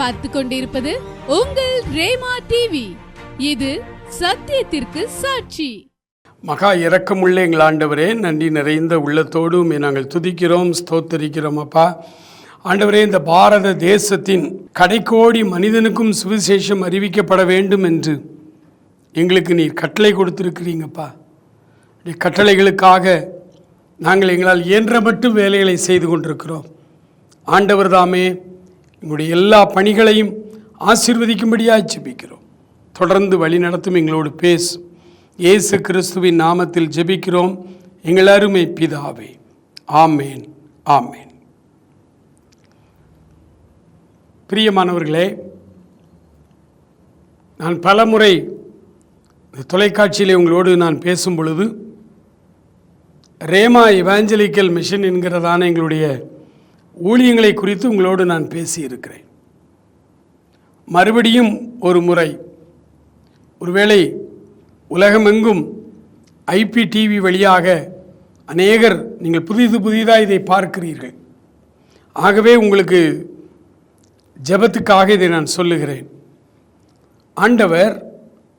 பார்த்து கொண்டிருப்பது உங்கள் ரேமா டிவி இது சத்தியத்திற்கு சாட்சி. மகா இரக்கமுள்ள எங்கள் ஆண்டவரே நன்றி நிறைந்த உள்ளத்தோடு நாங்கள் துதிக்கிறோம் ஸ்தோத்தரிக்கிறோம் அப்பா. ஆண்டவரே இந்த பாரத தேசத்தின் கடைக்கோடி மனிதனுக்கும் சுவிசேஷம் அறிவிக்கப்பட வேண்டும் என்று எங்களுக்கு நீர் கட்டளை கொடுத்துருக்கிறீங்கப்பா. கட்டளைகளுக்காக நாங்கள் எங்களால் இயன்ற மட்டும் வேலைகளை செய்து கொண்டிருக்கிறோம். ஆண்டவர் தாமே எங்களுடைய எல்லா பணிகளையும் ஆசீர்வதிக்கும்படியாக ஜெபிக்கிறோம். தொடர்ந்து வழி நடத்தும் எங்களோடு பேசும் இயேசு கிறிஸ்துவின் நாமத்தில் ஜெபிக்கிறோம். எங்கள் அருமை பிதாவே. ஆமேன். ஆமேன். பிரியமானவர்களே நான் பலமுறை இந்த தொலைக்காட்சியிலே உங்களோடு நான் பேசும் பொழுது ரேமா இவாஞ்சலிக்கல் மிஷன் என்கிறதான எங்களுடைய ஊழியங்களை குறித்து உங்களோடு நான் பேசியிருக்கிறேன். மறுபடியும் ஒரு முறை ஒருவேளை உலகமெங்கும் ஐபி டிவி வழியாக அநேகர் நீங்கள் புதிது புதிதாக இதை பார்க்கிறீர்கள். ஆகவே உங்களுக்கு ஜெபத்துக்காக இதை நான் சொல்லுகிறேன். ஆண்டவர்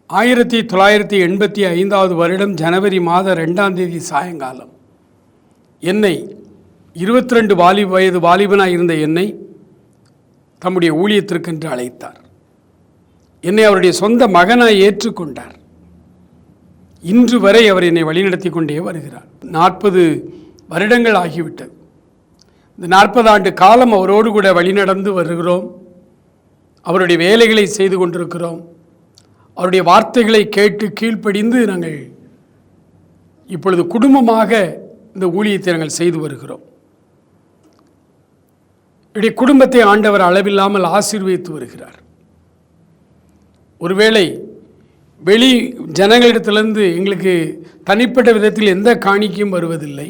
ஆயிரத்தி தொள்ளாயிரத்தி எண்பத்தி ஐந்தாவது வருடம் ஜனவரி மாதம் ரெண்டாம் தேதி சாயங்காலம் என்னை இருபத்தி ரெண்டு வாலி வயது வாலிபனாக இருந்த என்னை தம்முடைய ஊழியத்திற்கென்று அழைத்தார். என்னை அவருடைய சொந்த மகனாய் ஏற்றுக்கொண்டார். இன்று வரை அவர் என்னை வழிநடத்தி கொண்டே வருகிறார். நாற்பது வருடங்கள் ஆகிவிட்டது. இந்த நாற்பது ஆண்டு காலம் அவரோடு கூட வழிநடந்து வருகிறோம். அவருடைய வேலைகளை செய்து கொண்டிருக்கிறோம். அவருடைய வார்த்தைகளை கேட்டு கீழ்ப்படிந்து நாங்கள் இப்பொழுது குடும்பமாக இந்த ஊழியத்தை நாங்கள் செய்து வருகிறோம். இப்படி குடும்பத்தை ஆண்டவர் அளவில்லாமல் ஆசீர்வதித்து வருகிறார். ஒருவேளை வெளி ஜனங்களிடத்திலிருந்து எங்களுக்கு தனிப்பட்ட விதத்தில் எந்த காணிக்கையும் வருவதில்லை.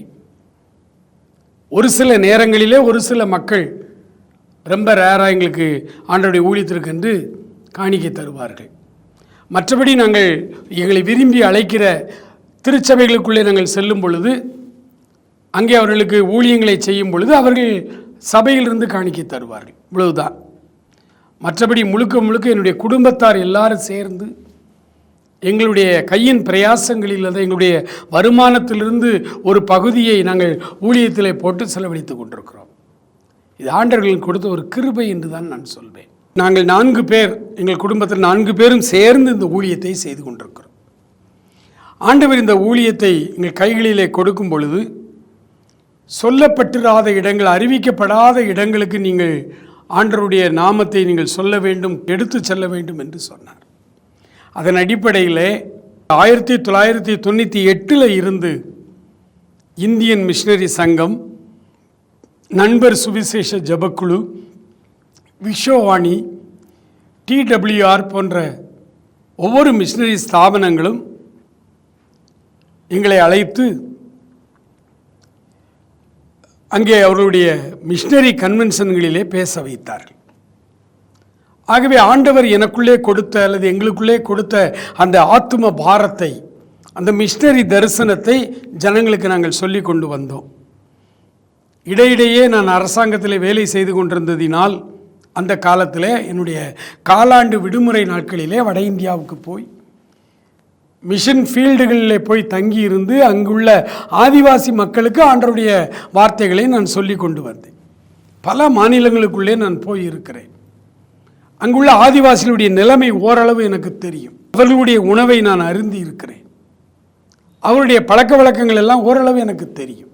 ஒரு சில நேரங்களிலே ஒரு சில மக்கள் ரொம்ப ரேராக எங்களுக்கு ஆண்டவருடைய ஊழியத்திற்கென்று காணிக்கை தருவார்கள். மற்றபடி நாங்கள் எங்களை விரும்பி அழைக்கிற திருச்சபைகளுக்குள்ளே நாங்கள் செல்லும் பொழுது அங்கே அவர்களுக்கு ஊழியங்களை செய்யும் பொழுது அவர்கள் சபையிலிருந்து காணிக்கை தருவார்கள். இவ்வளவுதான். மற்றபடி முழுக்க முழுக்க என்னுடைய குடும்பத்தார் எல்லாரும் சேர்ந்து எங்களுடைய கையின் பிரயாசங்களில் அல்லது எங்களுடைய வருமானத்திலிருந்து ஒரு பகுதியை நாங்கள் ஊழியத்தில் போட்டு செலவழித்து கொண்டிருக்கிறோம். இது ஆண்டவர்களுக்கு கொடுத்த ஒரு கிருபை என்று தான் நான் சொல்வேன். நாங்கள் நான்கு பேர் எங்கள் குடும்பத்தில் நான்கு பேரும் சேர்ந்து இந்த ஊழியத்தை செய்து கொண்டிருக்கிறோம். ஆண்டவர் இந்த ஊழியத்தை எங்கள் கைகளிலே கொடுக்கும் பொழுது சொல்லப்பட்டிராத இடங்கள் அறிவிக்கப்படாத இடங்களுக்கு நீங்கள் ஆண்டருடைய நாமத்தை நீங்கள் சொல்ல வேண்டும் எடுத்து செல்ல வேண்டும் என்று சொன்னார். அதன் அடிப்படையில் ஆயிரத்தி தொள்ளாயிரத்தி தொண்ணூற்றி எட்டில் இருந்து இந்தியன் மிஷினரி சங்கம் நண்பர் சுவிசேஷ ஜபக்குழு விஸ்வவாணி டிடபிள்யூஆர் போன்ற ஒவ்வொரு மிஷினரி ஸ்தாபனங்களும் எங்களை அழைத்து அங்கே அவர்களுடைய மிஷினரி கன்வென்ஷன்களிலே பேச வைத்தார்கள். ஆகவே ஆண்டவர் எனக்குள்ளே கொடுத்த அல்லது எங்களுக்குள்ளே கொடுத்த அந்த ஆத்தும பாரத்தை அந்த மிஷினரி தரிசனத்தை ஜனங்களுக்கு நாங்கள் சொல்லி கொண்டு வந்தோம். இடையிடையே நான் அரசாங்கத்தில் வேலை செய்து கொண்டிருந்ததினால் அந்த காலத்தில் என்னுடைய காலாண்டு விடுமுறை நாட்களிலே வட இந்தியாவுக்கு போய் மிஷன் ஃபீல்டுகளில் போய் தங்கியிருந்து அங்குள்ள ஆதிவாசி மக்களுக்கு ஆண்டருடைய வார்த்தைகளை நான் சொல்லி கொண்டு வந்தேன். பல மாநிலங்களுக்குள்ளே நான் போய் இருக்கிறேன் அங்குள்ள ஆதிவாசிகளுடைய நிலைமை ஓரளவு எனக்கு தெரியும். அவர்களுடைய உணவை நான் அருந்தி இருக்கிறேன். அவருடைய பழக்க வழக்கங்கள் எல்லாம் ஓரளவு எனக்கு தெரியும்.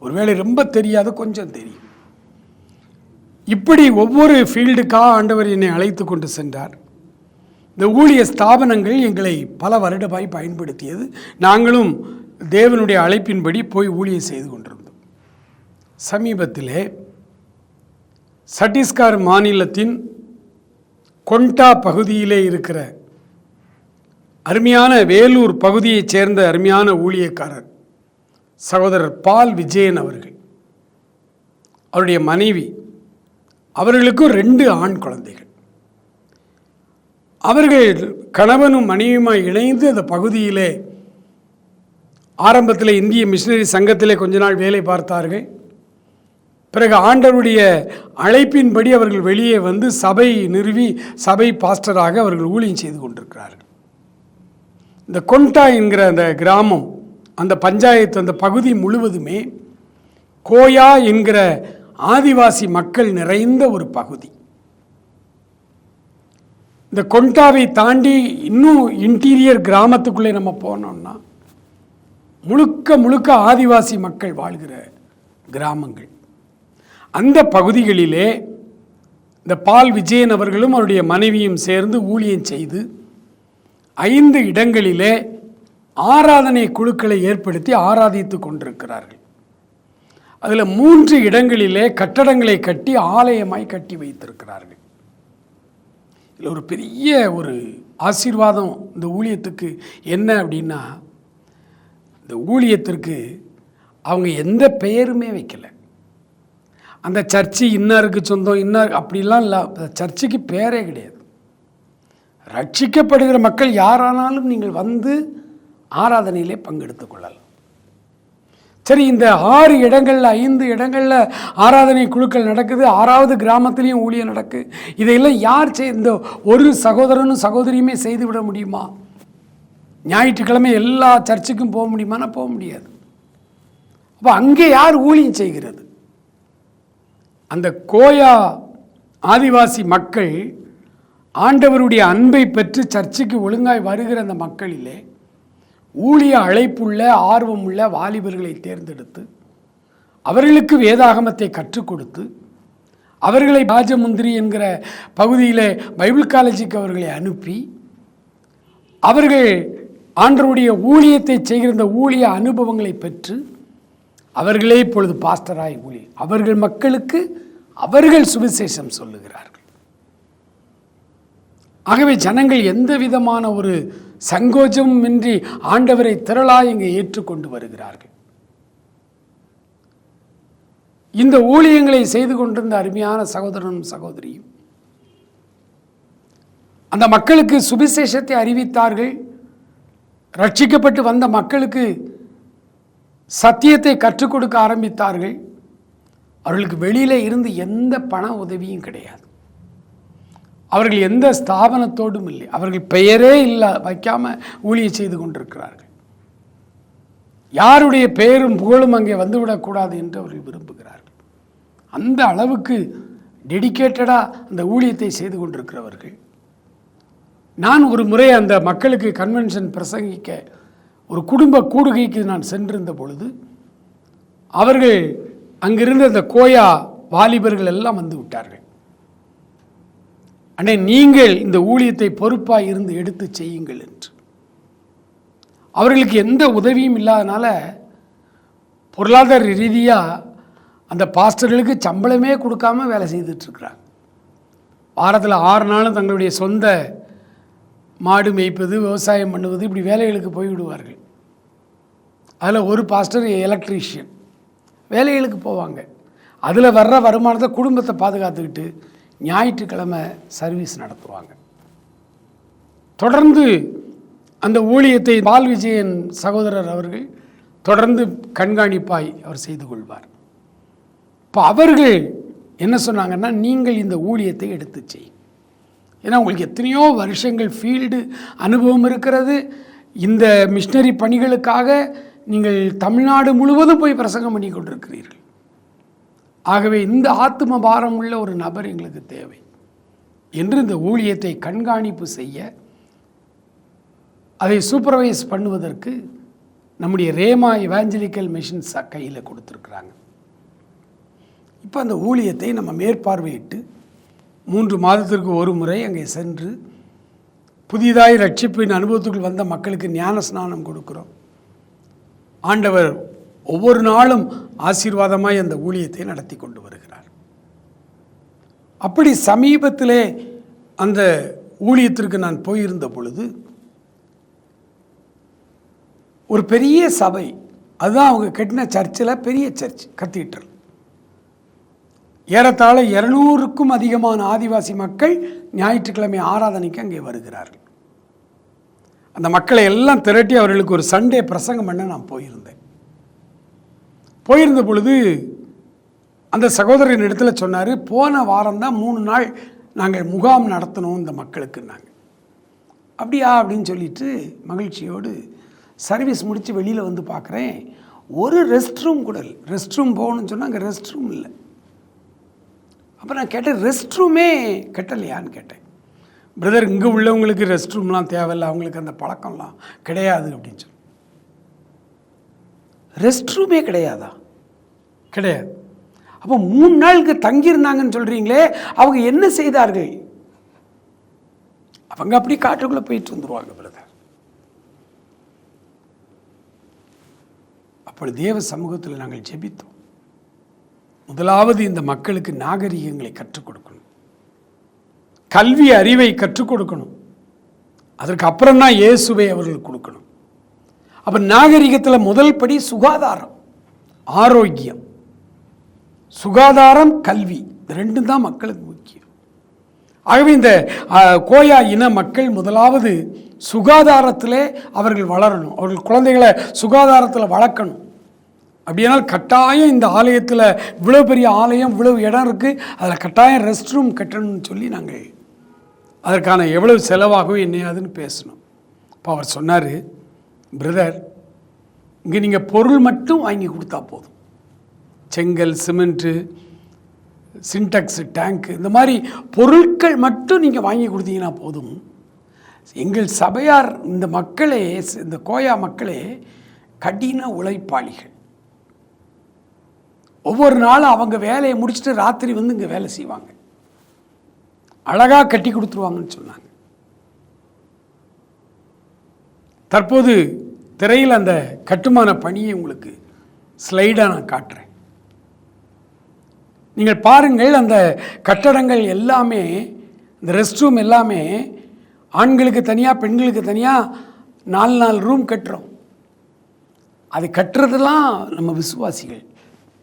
ஒருவேளை ரொம்ப தெரியாத கொஞ்சம் தெரியும். இப்படி ஒவ்வொரு ஃபீல்டுக்காக ஆண்டவர் என்னை அழைத்து கொண்டு சென்றார். இந்த ஊழிய ஸ்தாபனங்கள் எங்களை பல வருடமாய் பயன்படுத்தியது. நாங்களும் தேவனுடைய அழைப்பின்படி போய் ஊழியம் செய்து கொண்டிருந்தோம். சமீபத்திலே சட்டீஸ்கர் மாநிலத்தின் கொண்டா பகுதியிலே இருக்கிற அருமையான வேலூர் பகுதியைச் சேர்ந்த அருமையான ஊழியக்காரர் சகோதரர் பால் விஜயன் அவர்கள் அவருடைய மனைவி அவர்களுக்கும் ரெண்டு ஆண் குழந்தைகள். அவர்கள் கணவனும் மனைவியுமாய் இணைந்து அந்த பகுதியிலே ஆரம்பத்தில் இந்திய மிஷினரி சங்கத்திலே கொஞ்ச நாள் வேலை பார்த்தார்கள். பிறகு ஆண்டவருடைய அழைப்பின்படி அவர்கள் வெளியே வந்து சபை நிறுவி சபை பாஸ்டராக அவர்கள் ஊழியம் செய்து கொண்டிருக்கிறார்கள். இந்த கொண்டா என்கிற அந்த கிராமம் அந்த பஞ்சாயத்து அந்த பகுதி முழுவதுமே கோயா என்கிற ஆதிவாசி மக்கள் நிறைந்த ஒரு பகுதி. இந்த கொண்டாவை தாண்டி இன்னும் இன்டீரியர் கிராமத்துக்குள்ளே நம்ம போனோம்னா முழுக்க முழுக்க ஆதிவாசி மக்கள் வாழ்கிற கிராமங்கள். அந்த பகுதிகளிலே இந்த பால் விஜயன் அவர்களும் அவருடைய மனைவியும் சேர்ந்து ஊழியம் செய்து ஐந்து இடங்களிலே ஆராதனை குழுக்களை ஏற்படுத்தி ஆராதித்து கொண்டிருக்கிறார்கள். அதில் மூன்று இடங்களிலே கட்டடங்களை கட்டி ஆலயமாய் கட்டி வைத்திருக்கிறார்கள். இதில் ஒரு பெரிய ஒரு ஆசீர்வாதம் இந்த ஊழியத்துக்கு என்ன அப்படின்னா இந்த ஊழியத்திற்கு அவங்க எந்த பெயருமே வைக்கலை. அந்த சர்ச்சு இன்னாருக்கு சொந்தம் இன்னார் அப்படிலாம் இல்லை சர்ச்சுக்கு பேரே கிடையாது. ரட்சிக்கப்படுகிற மக்கள் யாரானாலும் நீங்கள் வந்து ஆராதனையிலே பங்கெடுத்துக் கொள்ளலாம். சரி இந்த ஆறு இடங்களில் ஐந்து இடங்களில் ஆராதனை குழுக்கள் நடக்குது. ஆறாவது கிராமத்துலேயும் ஊழியம் நடக்கு. இதையெல்லாம் யார் செய் இந்த ஒரு சகோதரனும் சகோதரியுமே செய்து விட முடியுமா? ஞாயிற்றுக்கிழமை எல்லா சர்ச்சுக்கும் போக முடியுமானா போக முடியாது. அப்போ அங்கே யார் ஊழியம் செய்கிறது? அந்த கோயா ஆதிவாசி மக்கள் ஆண்டவருடைய அன்பை பெற்று சர்ச்சுக்கு ஒழுங்காய் வருகிற அந்த மக்களிலே ஊழிய அழைப்புள்ள ஆர்வமுள்ள வாலிபர்களை தேர்ந்தெடுத்து அவர்களுக்கு வேதாகமத்தை கற்றுக் கொடுத்து அவர்களை ராஜமுந்திரி என்கிற பகுதியில் பைபிள் காலேஜுக்கு அவர்களை அனுப்பி அவர்கள் ஆண்டருடைய ஊழியத்தை செய்கிற இந்த ஊழிய அனுபவங்களை பெற்று அவர்களே இப்பொழுது பாஸ்டராய் ஊழி அவர்கள் மக்களுக்கு அவர்கள் சுவிசேஷம் சொல்லுகிறார்கள். ஆகவே ஜனங்கள் எந்த விதமான ஒரு சங்கோஜமின்றி ஆண்டவரை திரளாய் இங்கே ஏற்றுக்கொண்டு வருகிறார்கள். இந்த ஊழியங்களை செய்து கொண்டிருந்த அருமையான சகோதரனும் சகோதரியும் அந்த மக்களுக்கு சுவிசேஷத்தை அறிவித்தார்கள். ரட்சிக்கப்பட்டு வந்த மக்களுக்கு சத்தியத்தை கற்றுக் கொடுக்க ஆரம்பித்தார்கள். அவர்களுக்கு வெளியில இருந்து எந்த பண உதவியும் கிடையாது. அவர்கள் எந்த ஸ்தாபனத்தோடும் இல்லை. அவர்கள் பெயரே இல்லை வைக்காம ஊழியம் செய்து கொண்டிருக்கிறார்கள். யாருடைய பெயரும் புகழும் அங்கே வந்துவிடக்கூடாது என்று அவர்கள் விரும்புகிறார்கள். அந்த அளவுக்கு டெடிக்கேட்டடாக அந்த ஊழியத்தை செய்து கொண்டிருக்கிறவர்கள். நான் ஒரு முறை அந்த மக்களுக்கு கன்வென்ஷன் பிரசங்கிக்க ஒரு குடும்ப கூடுகைக்கு நான் சென்றிருந்த பொழுது அவர்கள் அங்கிருந்த அந்த கோயா வாலிபர்கள் எல்லாம் வந்து விட்டார்கள். அண்ணே நீங்கள் இந்த ஊழியத்தை பொறுப்பாக இருந்து எடுத்து செய்யுங்கள் என்று. அவர்களுக்கு எந்த உதவியும் இல்லாதனால பொருளாதார ரீதியாக அந்த பாஸ்டர்களுக்கு சம்பளமே கொடுக்காம வேலை செய்துட்ருக்குறாங்க வாரத்தில் ஆறு நாளும் தங்களுடைய சொந்த மாடு மேய்ப்பது விவசாயம் பண்ணுவது இப்படி வேலைகளுக்கு போய்விடுவார்கள். அதில் ஒரு பாஸ்டர் எலக்ட்ரீஷியன். வேலைகளுக்கு போவாங்க. அதில் வர்ற வருமானத்தை குடும்பத்தை பாதுகாத்துக்கிட்டு ஞாயிற்றுக்கிழமை சர்வீஸ் நடத்துவாங்க. தொடர்ந்து அந்த ஊழியத்தை பால் விஜயன் சகோதரர் அவர்கள் தொடர்ந்து கண்காணிப்பாய் அவர் செய்து கொள்வார். இப்போ அவர்கள் என்ன சொன்னாங்கன்னா நீங்கள் இந்த ஊழியத்தை எடுத்து செய். ஏன்னா உங்களுக்கு எத்தனையோ வருஷங்கள் ஃபீல்டு அனுபவம் இருக்கிறது. இந்த மிஷினரி பணிகளுக்காக நீங்கள் தமிழ்நாடு முழுவதும் போய் பிரசங்கம் பண்ணி கொண்டிருக்கிறீர்கள். ஆகவே இந்த ஆத்ம பாரம் உள்ள ஒரு நபர் எங்களுக்கு தேவை. என்று இந்த ஊழியத்தை கண்காணிப்பு செய்ய அதை சூப்பர்வைஸ் பண்ணுவதற்கு நம்முடைய ரேமா இவாஞ்சலிக்கல் மிஷின்ஸ் கையில் கொடுத்துருக்குறாங்க. இப்போ அந்த ஊழியத்தை நம்ம மேற்பார்வையிட்டு மூன்று மாதத்திற்கு ஒரு முறை அங்கே சென்று புதிதாய் ரட்சிப்பின் அனுபவத்துக்குள் வந்த மக்களுக்கு ஞான ஸ்நானம் கொடுக்குறோம். ஆண்டவர் ஒவ்வொரு நாளும் ஆசீர்வாதமாய் அந்த ஊழியத்தை நடத்தி கொண்டு வருகிறார். அப்படி சமீபத்திலே அந்த ஊழியத்திற்கு நான் போயிருந்த பொழுது ஒரு பெரிய சபை அதுதான் அவங்க கட்டின சர்ச்சில் பெரிய சர்ச் கத்தீட்ரல் ஏறத்தாழ இருநூறுக்கும் அதிகமான ஆதிவாசி மக்கள் ஞாயிற்றுக்கிழமை ஆராதனைக்கு அங்கே வருகிறார்கள். அந்த மக்களை எல்லாம் திரட்டி அவர்களுக்கு ஒரு சண்டே பிரசங்கம் பண்ண நான் போயிருந்தேன். போயிருந்த பொழுது அந்த சகோதரின் இடத்துல சொன்னார் போன வாரம் தான் மூணு நாள் நாங்கள் முகாம் நடத்தணும் இந்த மக்களுக்குன்னாங்க. அப்படியா? அப்படின்னு சொல்லிட்டு மகிழ்ச்சியோடு சர்வீஸ் முடித்து வெளியில் வந்து பார்க்குறேன் ஒரு ரெஸ்ட் ரூம் கூட இல்லை. ரெஸ்ட் ரூம் போகணும்னு சொன்னால் அங்கே ரெஸ்ட் ரூம் இல்லை. அப்போ நான் கேட்டேன் ரெஸ்ட் ரூமே கட்டலையான்னு கேட்டேன். பிரதர் இங்கே உள்ளவங்களுக்கு ரெஸ்ட் ரூம்லாம் தேவையில்லை. அவங்களுக்கு அந்த பழக்கம்லாம் கிடையாது. அப்படின்னு சொல்லி ரெஸ்ட் ரூமே கிடையாதா? கிடையாது. அப்போ மூணு நாளுக்கு தங்கியிருந்தாங்கன்னு சொல்கிறீங்களே அவங்க என்ன செய்தார்கள்? அவங்க அப்படி காட்டுக்குள்ளே போயிட்டு வந்துருவாங்க பிரதர் அப்பொழுது தேவ சமூகத்தில் நாங்கள் ஜெபித்தோம். முதலாவது இந்த மக்களுக்கு நாகரிகங்களை கற்றுக் கொடுக்கணும். கல்வி அறிவை கற்றுக் கொடுக்கணும். அதற்கு அப்புறம் தான் இயேசுவை அவர்களுக்கு கொடுக்கணும். அப்போ நாகரிகத்தில் முதல் படி சுகாதாரம் ஆரோக்கியம். சுகாதாரம் கல்வி இது ரெண்டும் தான் மக்களுக்கு முக்கியம். ஆகவே இந்த கோயா இன மக்கள் முதலாவது சுகாதாரத்திலே அவர்கள் வளரணும். அவர்கள் குழந்தைகளை சுகாதாரத்தில் வளர்க்கணும். அப்படியானால் கட்டாயம் இந்த ஆலயத்தில் இவ்வளோ பெரிய ஆலயம் இவ்வளவு இடம் இருக்குது அதில் கட்டாயம் ரெஸ்ட் ரூம் கட்டணும்னு சொல்லி நாங்கள் அதற்கான எவ்வளவு செலவாகும் என்னையாதுன்னு பேசணும். இப்போ அவர் சொன்னார் பிரதர் இங்கே நீங்கள் பொருள் மட்டும் வாங்கி கொடுத்தா போதும். செங்கல் சிமெண்ட்டு சின்டெக்ஸு டேங்க் இந்த மாதிரி பொருட்கள் மட்டும் நீங்கள் வாங்கி கொடுத்தீங்கன்னா போதும். எங்கள் சபையார் இந்த மக்களே இந்த கோயா மக்களே கடின உழைப்பாளிகள். ஒவ்வொரு நாளும் அவங்க வேலையை முடிச்சுட்டு ராத்திரி வந்து இங்கே வேலை செய்வாங்க. அழகாக கட்டி கொடுத்துருவாங்கன்னு சொன்னாங்க. தற்போது திரையில் அந்த கட்டுமான பணியை உங்களுக்கு ஸ்லைடாக நான் காட்டுறேன். நீங்கள் பாருங்கள் அந்த கட்டடங்கள் எல்லாமே இந்த ரெஸ்ட் ரூம் எல்லாமே ஆண்களுக்கு தனியாக பெண்களுக்கு தனியாக நாலு நாலு ரூம் கட்டுறோம். அது கட்டுறதெல்லாம் நம்ம விசுவாசிகள்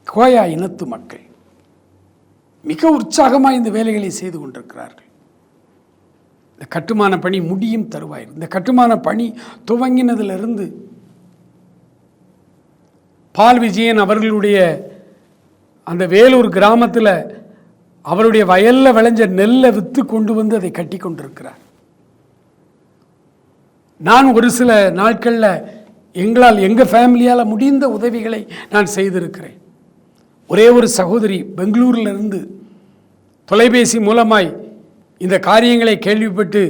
கோயா இனத்து மக்கள். மிக உற்சாகமாக இந்த வேலைகளை செய்து கொண்டிருக்கிறார்கள். இந்த கட்டுமான பணி முடியும் தருவாய் இந்த கட்டுமான பணி துவங்கினதிலிருந்து பால் விஜயன் அவர்களுடைய அந்த வேலூர் கிராமத்தில் அவருடைய வயலில் விளைஞ்ச நெல்லை விற்று கொண்டு வந்து அதை கட்டி கொண்டிருக்கிறார். நான் ஒரு சில நாட்களில் எங்களால் எங்கள் ஃபேமிலியால் முடிந்த உதவிகளை நான் செய்திருக்கிறேன். ஒரே ஒரு சகோதரி பெங்களூரிலிருந்து தொலைபேசி மூலமாய் இந்த காரியங்களை கேள்விப்பட்டு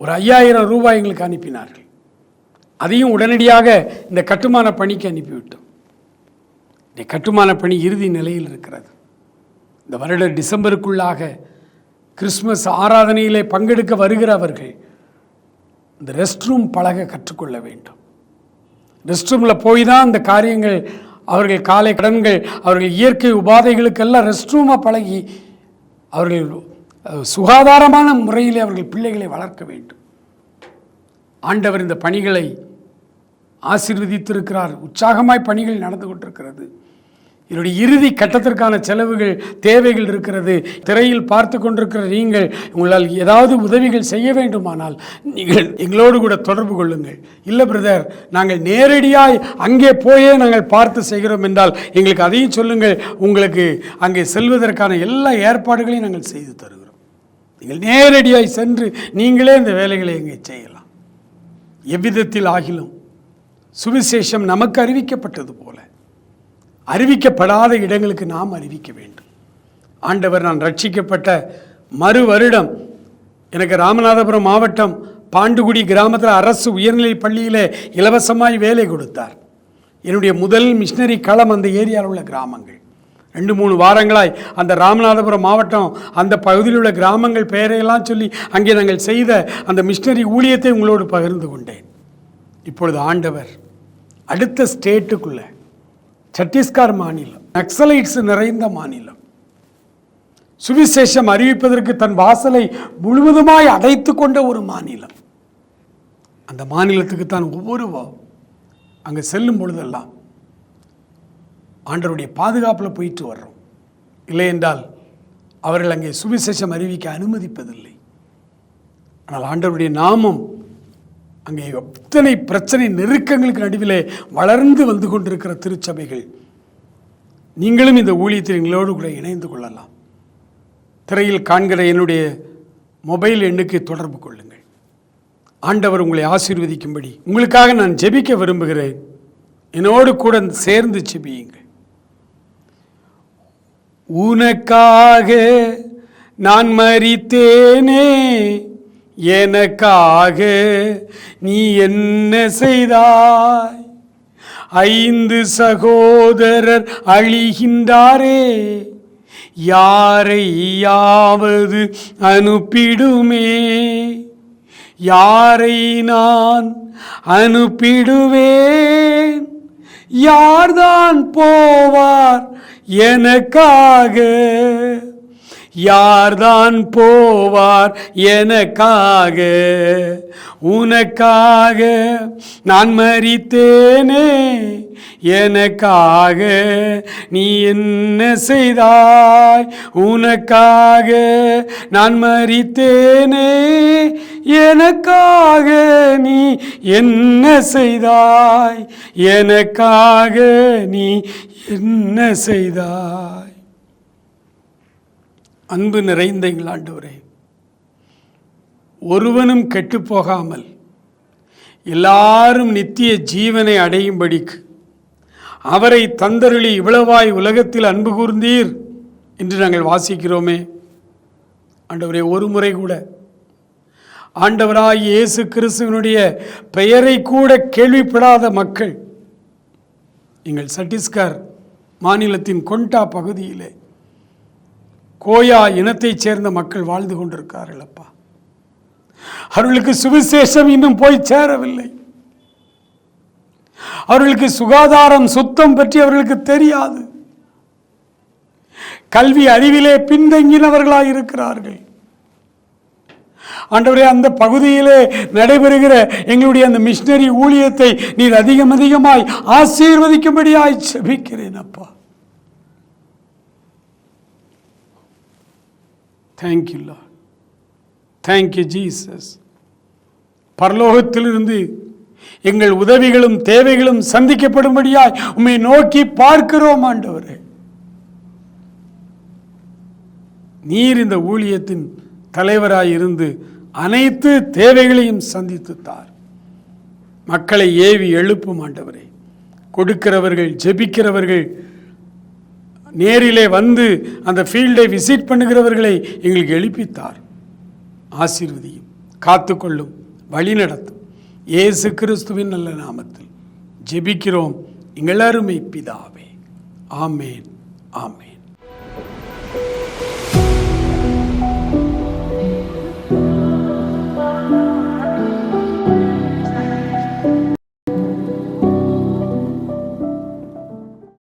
ஒரு ஐயாயிரம் ரூபாய் எங்களுக்கு அனுப்பினார்கள். அதையும் உடனடியாக இந்த கட்டுமான பணிக்கு அனுப்பிவிட்டோம். இந்த கட்டுமான பணி இறுதி நிலையில் இருக்கிறது. இந்த வருட டிசம்பருக்குள்ளாக கிறிஸ்மஸ் ஆராதனையிலே பங்கெடுக்க வருகிறவர்கள் இந்த ரெஸ்ட் ரூம் பழக கற்றுக்கொள்ள வேண்டும். ரெஸ்ட் ரூமில் போய் தான் இந்த காரியங்கள் அவர்கள் காலை கடன்கள் அவர்கள் இயற்கை உபாதைகளுக்கெல்லாம் ரெஸ்ட் ரூமாக பழகி அவர்கள் சுகாதாரமான முறையிலே அவர்கள் பிள்ளைகளை வளர்க்க வேண்டும். ஆண்டவர் இந்த பணிகளை ஆசீர்வதித்திருக்கிறார். உற்சாகமாய் பணிகள் நடந்து கொண்டிருக்கிறது. இதனுடைய இறுதி கட்டத்திற்கான செலவுகள் தேவைகள் இருக்கிறது. திரையில் பார்த்து கொண்டிருக்கிற நீங்கள் உங்களால் ஏதாவது உதவிகள் செய்ய வேண்டுமானால் நீங்கள் எங்களோடு கூட தொடர்பு கொள்ளுங்கள். இல்லை பிரதர் நாங்கள் நேரடியாய் அங்கே போயே நாங்கள் பார்த்து செய்கிறோம் என்றால் எங்களுக்கு அதையும் சொல்லுங்கள். உங்களுக்கு அங்கே செல்வதற்கான எல்லா ஏற்பாடுகளையும் நாங்கள் செய்து தருகிறோம். நீங்கள் நேரடியாய் சென்று நீங்களே இந்த வேலைகளை இங்கே செய்யலாம். எவ்விதத்தில் ஆகிலும் சுவிசேஷம் நமக்கு அறிவிக்கப்பட்டது போல. அறிவிக்கப்படாத இடங்களுக்கு நாம் அறிவிக்க வேண்டும். ஆண்டவர் நான் ரட்சிக்கப்பட்ட மறு வருடம் எனக்கு ராமநாதபுரம் மாவட்டம் பாண்டுகுடி கிராமத்தில் அரசு உயர்நிலைப் பள்ளியில் இலவசமாய் வேலை கொடுத்தார். என்னுடைய முதல் மிஷினரி களம் அந்த ஏரியாவில் உள்ள கிராமங்கள். ரெண்டு மூணு வாரங்களாய் அந்த ராமநாதபுரம் மாவட்டம் அந்த பகுதியில் உள்ள கிராமங்கள் பெயரையெல்லாம் சொல்லி அங்கே நாங்கள் செய்த அந்த மிஷினரி ஊழியத்தை உங்களோடு பகிர்ந்து கொண்டேன். இப்பொழுது ஆண்டவர் அடுத்த ஸ்டேட்டுக்குள்ளே சத்தீஸ்கர் மாநிலம் நக்சலைட்ஸ் நிறைந்த மாநிலம் சுவிசேஷம் அறிவிப்பதற்கு தன் வாசலை முழுவதுமாய் அடைத்து கொண்ட ஒரு மாநிலம். அந்த மாநிலத்துக்கு தான் ஒவ்வொரு அங்கே செல்லும் பொழுதெல்லாம் ஆண்டவருடைய பாதுகாப்பில் போயிட்டு வர்றோம். இல்லை என்றால் அவர்கள் அங்கே சுவிசேஷம் அறிவிக்க அனுமதிப்பதில்லை. ஆனால் ஆண்டவருடைய நாமம் அங்கே எத்தனை பிரச்சனை நெருக்கங்களுக்கு நடுவிலே வளர்ந்து வந்து கொண்டிருக்கிற திருச்சபைகள் நீங்களும் இந்த ஊழியத்தில் எங்களோடு கூட இணைந்து கொள்ளலாம். திரையில் காண்கிற என்னுடைய மொபைல் எண்ணுக்கு தொடர்பு கொள்ளுங்கள். ஆண்டவர் உங்களை ஆசீர்வதிக்கும்படி உங்களுக்காக நான் ஜெபிக்க விரும்புகிறேன். என்னோடு கூட சேர்ந்து ஜெபியுங்கள். உனக்காக நான் மறித்தேனே எனக்காக நீ என்ன செய்தாய்? ஐந்து சகோதரர் அழிகின்றாரே யாரையாவது அனுப்பிடுமே? யாரை நான் அனுப்பிடுவேன்? யார்தான் போவார் எனக்காக. யார்தான் போவார் எனக்காக? உனக்காக நான் மறித்தேனே எனக்காக நீ என்ன செய்தாய்? உனக்காக நான் மறித்தேனே எனக்காக நீ என்ன செய்தாய்? எனக்காக நீ என்ன செய்தாய்? அன்பு நிறைந்த எங்கள் ஆண்டவரே ஒருவனும் கெட்டுப் போகாமல் எல்லாரும் நித்திய ஜீவனை அடையும்படிக்கு அவரை தந்தருளி இவ்வளவாய் உலகத்தில் அன்பு கூர்ந்தீர் என்று நாங்கள் வாசிக்கிறோமே. ஆண்டவரே ஒரு முறை கூட ஆண்டவராய் இயேசு கிறிஸ்துவனுடைய பெயரை கூட கேள்விப்படாத மக்கள் எங்கள் சத்தீஸ்கர் மாநிலத்தின் கொண்டா பகுதியிலே கோயா இனத்தைச் சேர்ந்த மக்கள் வாழ்ந்து கொண்டிருக்கிறார்கள் அப்பா. அவர்களுக்கு சுவிசேஷம் இன்னும் போய் சேரவில்லை. அவர்களுக்கு சுகாதாரம் சுத்தம் பற்றி அவர்களுக்கு தெரியாது. கல்வி அறிவிலே பின்தங்கினவர்களாக இருக்கிறார்கள். ஆண்டவரே அந்த பகுதியிலே நடைபெறுகிற எங்களுடைய அந்த மிஷினரி ஊழியத்தை நீர் அதிகம் அதிகமாய் ஆசீர்வதிக்கும்படியாய் செபிக்கிறேன் அப்பா. தேங்க்யூ லா தேங்க்யூ ஜீசஸ் பரலோகத்திலிருந்து எங்கள் உதவிகளும் தேவைகளும் சந்திக்கப்படும்படியாய் உம்மை நோக்கி பார்க்கிறோம் ஆண்டவரே. நீர் இந்த ஊழியத்தின் தலைவராய் இருந்து அனைத்து தேவைகளையும் சந்தித்துத்தார். மக்களை ஏவி எழுப்பும் ஆண்டவரே. கொடுக்கிறவர்கள் ஜெபிக்கிறவர்கள் நேரிலே வந்து அந்த ஃபீல்டை விசிட் பண்ணுகிறவர்களை எங்களுக்கு எழுப்பித்தார். ஆசீர்வதியும் காத்துக்கொள்ளும் வழிநடத்தும். ஏசு இயேசு கிறிஸ்துவின் நல்ல நாமத்தில் ஜெபிக்கிறோம். எங்களருமை பிதாவே. ஆமேன் ஆமேன்.